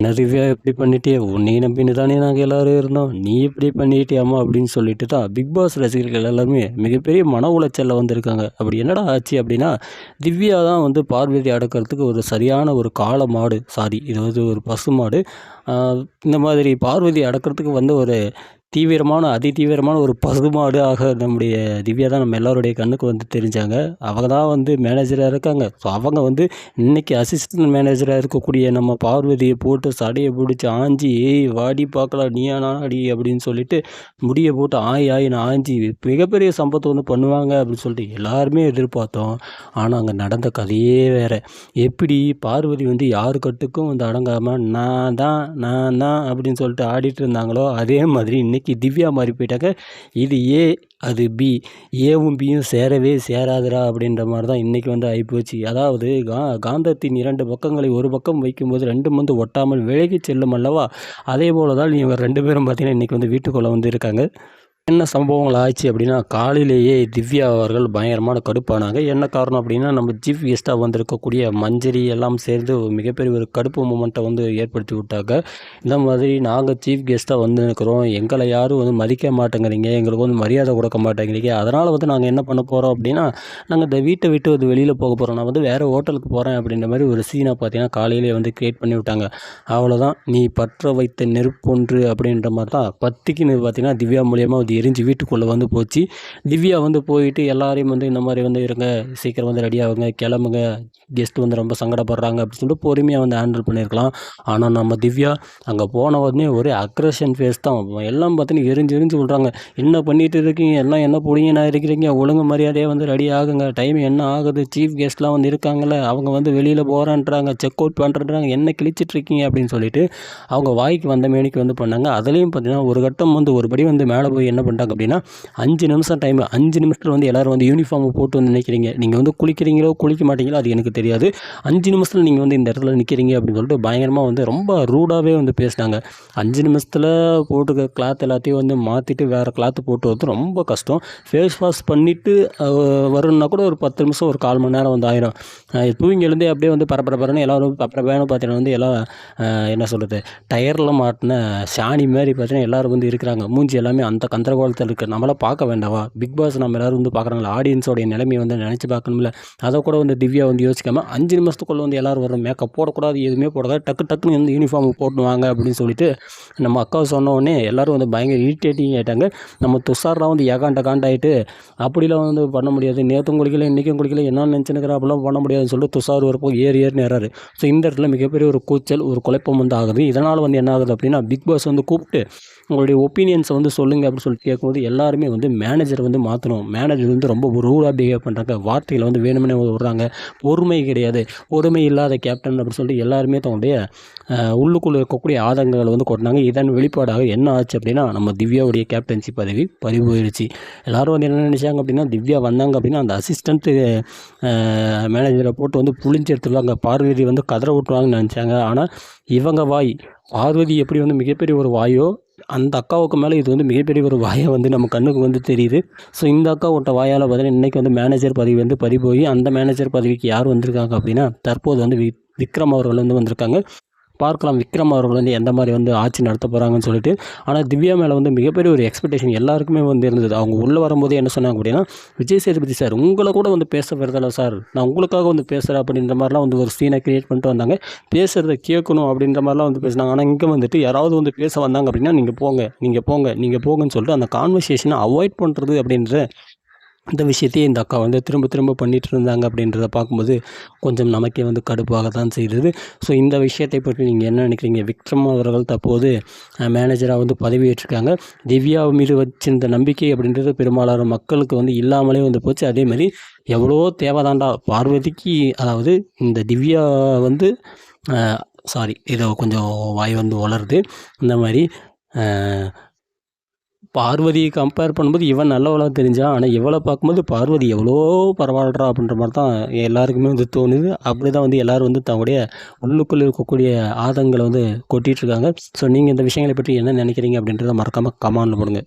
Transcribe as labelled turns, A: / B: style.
A: என்ன திவ்யா இப்படி பண்ணிட்டே உன்னையும் நம்பின்னு தானே நாங்கள் எல்லோரும் இருந்தோம். நீ இப்படி பண்ணிட்டியாமா அப்படின்னு சொல்லிட்டு தான் பிக் பாஸ் ரசிகர்கள் எல்லாருமே மிகப்பெரிய மன உளைச்சலில் வந்திருக்காங்க. அப்படி என்னடா ஆச்சு அப்படின்னா திவ்யா தான் வந்து பார்வதி அடக்கிறதுக்கு ஒரு சரியான ஒரு கால மாடு சாரி இது வந்து ஒரு பசு மாடு. இந்த மாதிரி பார்வதி அடக்கிறதுக்கு வந்து ஒரு தீவிரமான அதி தீவிரமான ஒரு பசுமாடு ஆக நம்முடைய திவ்யா தான் நம்ம எல்லோருடைய கண்ணுக்கு வந்து தெரிஞ்சாங்க. அவங்க தான் வந்து மேனேஜராக இருக்காங்க. ஸோ அவங்க வந்து இன்றைக்கி அசிஸ்டன்ட் மேனேஜராக இருக்கக்கூடிய நம்ம பார்வதியை போட்டு சடையை பிடிச்சி ஆஞ்சி ஏய் வாடி பார்க்கலாம் நீயா அடி அப்படின்னு சொல்லிட்டு முடியை போட்டு ஆய் ஆயின்னு ஆஞ்சி மிகப்பெரிய சம்பத்தை ஒன்று பண்ணுவாங்க அப்படின்னு சொல்லிட்டு எல்லாருமே எதிர்பார்த்தோம். ஆனால் அங்கே நடந்த கதையே வேறு. எப்படி பார்வதி வந்து யார் கட்டுக்கும் வந்து அடங்காமல் நான் தான் நான் தான் அப்படின்னு சொல்லிட்டு ஆடிட்டு இருந்தாங்களோ அதே மாதிரி இன்னைக்கு இன்றைக்கி திவ்யா மாறி போயிட்டாக்க இது ஏ அது பி. ஏவும் பியும் சேரவே சேராதுரா அப்படின்ற மாதிரி தான் இன்றைக்கி வந்து ஆகிப்போச்சு அதாவது கா காந்தத்தின் இரண்டு பக்கங்களை ஒரு பக்கம் வைக்கும்போது ரெண்டும் வந்து ஒட்டாமல் விலகி செல்லும் அல்லவா? அதே போல் தான் இவங்க ரெண்டு பேரும் பார்த்திங்கன்னா இன்றைக்கி வந்து வீட்டுக்குள்ளே வந்து இருக்காங்க. என்ன சம்பவங்கள் ஆச்சு அப்படின்னா காலையிலேயே திவ்யா அவர்கள் பயங்கரமான கடுப்பானாங்க என்ன காரணம் அப்படின்னா நம்ம சீஃப் கெஸ்ட்டாக வந்திருக்கக்கூடிய மஞ்சரி எல்லாம் சேர்ந்து மிகப்பெரிய ஒரு கடுப்பு மூமெண்ட்டை வந்து ஏற்படுத்தி விட்டாங்க. இந்த மாதிரி நாங்கள் சீஃப் கெஸ்ட்டாக வந்து இருக்கிறோம் எங்களை யாரும் வந்து மதிக்க மாட்டேங்கிறீங்க. எங்களுக்கு வந்து மரியாதை கொடுக்க மாட்டேங்கிறீங்க. அதனால் வந்து நாங்கள் என்ன பண்ண போகிறோம் அப்படின்னா நாங்கள் இந்த வீட்டை விட்டு வந்து வெளியில் போக போகிறோம் நான் வந்து வேறு ஹோட்டலுக்கு போகிறேன் அப்படின்ற மாதிரி ஒரு சீனை பார்த்தீங்கன்னா காலையிலே வந்து க்ரியேட் பண்ணி விட்டாங்க. அவ்வளோதான் நீ பற்ற வைத்த நெருப்பொன்று அப்படின்ற மாதிரி தான் பத்திக்கு பார்த்தீங்கன்னா திவ்யா மூலியமாக வந்து எரிஞ்சு வீட்டுக்குள்ளே வந்து போச்சு. திவ்யா வந்து போயிட்டு எல்லாரையும் வந்து இந்த மாதிரி வந்து இருங்க சீக்கிரம் வந்து ரெடி ஆகுங்க கிளம்புங்க கெஸ்ட் வந்து ரொம்ப சங்கடப்படுறாங்க அப்படின்னு சொல்லிட்டு பொறுமையாக வந்து ஹேண்டில் பண்ணியிருக்கலாம். ஆனால் நம்ம திவ்யா அங்கே போன உடனே ஒரே அக்ரஷன் ஃபேஸ் தான். எல்லாம் பார்த்தீங்கன்னா எரிஞ்சு எரிஞ்சு விட்றாங்க. என்ன பண்ணிகிட்டு இருக்கீங்க? எல்லாம் என்ன பிடிங்கண்ணா இருக்கிறீங்க? ஒழுங்கு மரியாதையாக வந்து ரெடி ஆகுங்க. டைம் என்ன ஆகுது? சீஃப் கெஸ்ட்லாம் வந்து இருக்காங்களே அவங்க வந்து வெளியில் போகிறான்றாங்க செக் அவுட் பண்ணுறாங்க என்ன கிழிச்சிட்ருக்கீங்க அப்படின்னு சொல்லிட்டு அவங்க வாய்க்கு வந்த மேனிக்கு வந்து பண்ணாங்க. அதுலேயும் பார்த்தீங்கன்னா ஒரு கட்டம் வந்து ஒருபடி வந்து மேலே போய் என்ன பண்ணுறாங்க அப்படின்னா அஞ்சு நிமிஷம் டைம் அஞ்சு நிமிஷத்தில் வந்து எல்லோரும் வந்து யூனிஃபார்ம் போட்டு வந்து நினைக்கிறீங்க நீங்கள் வந்து குளிக்கிறீங்களோ குளிக்க மாட்டீங்களோ அது எனக்கு தெரியாது. அஞ்சு நிமிஷத்தில் நீங்கள் வந்து இந்த இடத்துல நிற்கிறீங்க அப்படின்னு சொல்லிட்டு பயங்கரமாக வந்து ரொம்ப ரூடாகவே வந்து பேசினாங்க. அஞ்சு நிமிஷத்தில் போட்டுக்க கிளாத் எல்லாத்தையும் வந்து மாற்றிட்டு வேறு கிளாத்து போட்டு வந்து ரொம்ப கஷ்டம். ஃபேஸ் வாஷ் பண்ணிவிட்டு வரணுன்னா கூட ஒரு பத்து நிமிஷம் ஒரு கால் மணி நேரம் வந்து ஆயிரும். தூங்கி எழுந்தே அப்படியே வந்து பரபரப்பரன்னு எல்லோரும் பரபரப்பான பார்த்தீங்கன்னா வந்து எல்லாம் என்ன சொல்கிறது டயரில் மாட்டின சாணி மாதிரி பார்த்தீங்கன்னா எல்லோரும் வந்து இருக்கிறாங்க. மூஞ்சி எல்லாமே அந்த கந்த கந்தரகோலத்தில் இருக்குது நம்மளாம் பார்க்க வேண்டாவா? பிக் பாஸ் நம்ம எல்லோரும் வந்து பார்க்குறாங்களா? ஆடியன்ஸோடைய நிலைமையை வந்து நினச்சி பார்க்கணும்ல. அதை கூட வந்து திவ்யா வந்து யோசிக்காமல் அஞ்சு நிமிஷத்துக்குள்ளே வந்து எல்லோரும் வரும் மேக்கப் போடக்கூடாது எதுவுமே போடாத டக்கு டக்குன்னு வந்து யூனிஃபார்ம் போட்டுவாங்க அப்படின்னு சொல்லிட்டு நம்ம அக்கா சொன்ன உடனே எல்லோரும் வந்து பயங்கர இரிட்டேட்டிங் ஆகிட்டாங்க நம்ம துஷார்லாம் வந்து ஏகாண்ட காண்டாயிட்டு அப்படிலாம் வந்து பண்ண முடியாது. நேற்றும் குளிக்கல இன்றைக்கும் குளிக்கல என்ன நினச்சினுக்கிற அப்படிலாம் பண்ண முடியாதுன்னு சொல்லிட்டு துஷார் வரப்போ ஏறி ஏறி நேராரு ஸோ இந்த இடத்துல மிகப்பெரிய ஒரு கூச்சல் ஒரு குழப்பம் வந்து ஆகுது. இதனால் வந்து என்ன ஆகுது அப்படின்னா பிக் பாஸ் வந்து கூப்பிட்டு உங்களுடைய ஒப்பீனியன்ஸை வந்து சொல்லுங்கள் அப்படின்னு சொல்லிட்டு கேட்கும்போது எல்லாருமே வந்து மேனேஜர் வந்து மாற்றணும் மேனேஜர் வந்து ரொம்ப ரூலாக பிஹேவ் பண்ணுறாங்க வார்த்தைகளை வந்து வேணும்னே விடுறாங்க. பொறுமை கிடையாது. பொறுமை இல்லாத கேப்டன் அப்படின்னு சொல்லிட்டு எல்லாருமே தன்னுடைய உள்ளுக்குள்ளே இருக்கக்கூடிய ஆதங்கங்களை வந்து கொட்டினாங்க. இதன் வெளிப்பாடாக என்ன ஆச்சு அப்படின்னா நம்ம திவ்யாவுடைய கேப்டன்சி பதவி பதிவு போயிடுச்சு எல்லோரும் வந்து என்ன நினச்சாங்க அப்படின்னா திவ்யா வந்தாங்க அப்படின்னா அந்த அசிஸ்டண்ட்டு மேனேஜரை போட்டு வந்து புளிஞ்சு எடுத்துருவாங்க. பார்வதி வந்து கதற விட்டுருவாங்கன்னு நினச்சாங்க. ஆனால் இவங்க வாய் பார்வதி எப்படி வந்து மிகப்பெரிய ஒரு வாயோ அந்த அக்காவுக்கு மேலே இது வந்து மிகப்பெரிய ஒரு வாயை வந்து நம்ம கண்ணுக்கு வந்து தெரியுது. ஸோ இந்த அக்கா விட்ட வாயால் பார்த்தீங்கன்னா இன்றைக்கி வந்து மேனேஜர் பதவி வந்து பறி போய் அந்த மேனேஜர் பதவிக்கு யார் வந்திருக்காங்க அப்படின்னா தற்போது வந்து விக்ரம் அவர்கள் வந்து வந்திருக்காங்க. பார்க்கலாம் விக்ரம் அவர்கள் வந்து எந்த மாதிரி வந்து ஆட்சி நடத்த போகிறாங்கன்னு சொல்லிட்டு. ஆனால் திவ்யா மேலே வந்து மிகப்பெரிய ஒரு எக்ஸ்பெக்டேஷன் எல்லாருக்குமே வந்து இருந்தது. அவங்க உள்ளே வரும்போது என்ன சொன்னாங்க அப்படின்னா விஜய் சேதுபதி சார் உங்களை கூட வந்து பேச வருதில்ல சார். நான் உங்களுக்காக வந்து பேசுகிறேன் அப்படின்ற மாதிரிலாம் வந்து ஒரு சீனை க்ரியேட் பண்ணிட்டு வந்தாங்க. பேசுகிறத கேட்கணும் அப்படின்ற மாதிரிலாம் வந்து பேசினாங்க. ஆனால் இங்கே வந்துட்டு யாராவது வந்து பேச வந்தாங்க அப்படின்னா நீங்கள் போங்க நீங்கள் போங்க நீங்கள் போங்கன்னு சொல்லிட்டு அந்த கான்வர்சேஷனை அவாய்ட் பண்ணுறது அப்படின்ற இந்த விஷயத்தையே இந்த அக்கா வந்து திரும்ப திரும்ப பண்ணிகிட்டு இருந்தாங்க அப்படின்றத பார்க்கும்போது கொஞ்சம் நமக்கே வந்து கடுப்பாக தான் செய்கிறது ஸோ இந்த விஷயத்தை பற்றி நீங்கள் என்ன நினைக்கிறீங்க? விக்ரம் அவர்கள் தற்போது மேனேஜராக வந்து பதவியேற்றிருக்காங்க. திவ்யா மீது வச்சிருந்த நம்பிக்கை அப்படின்றது பெரும்பாலான மக்களுக்கு வந்து இல்லாமலே வந்து போச்சு. அதேமாதிரி எவ்வளோ தேவைதாண்டா? பார்வதிக்கு அதாவது இந்த திவ்யா வந்து சாரி இதை கொஞ்சம் வாய் வந்து வளருது இந்த மாதிரி பார்வதியை கம்பேர் பண்ணும்போது இவன் நல்லவளாக தெரிஞ்சான் ஆனால் இவளை பார்க்கும்போது பார்வதி எவ்வளோ பரவாயில்லடா அப்படின்ற மாதிரி தான் எல்லாருக்குமே வந்து தோணுது. அப்படி தான் வந்து எல்லோரும் வந்து தன்னுடைய உள்ளுக்குள்ளே இருக்கக்கூடிய ஆதங்களை வந்து கொட்டிகிட்ருக்காங்க ஸோ நீங்கள் இந்த விஷயங்களை பற்றி என்ன நினைக்கிறீங்க அப்படின்றத மறக்காமல் கமாண்டில் போடுங்க.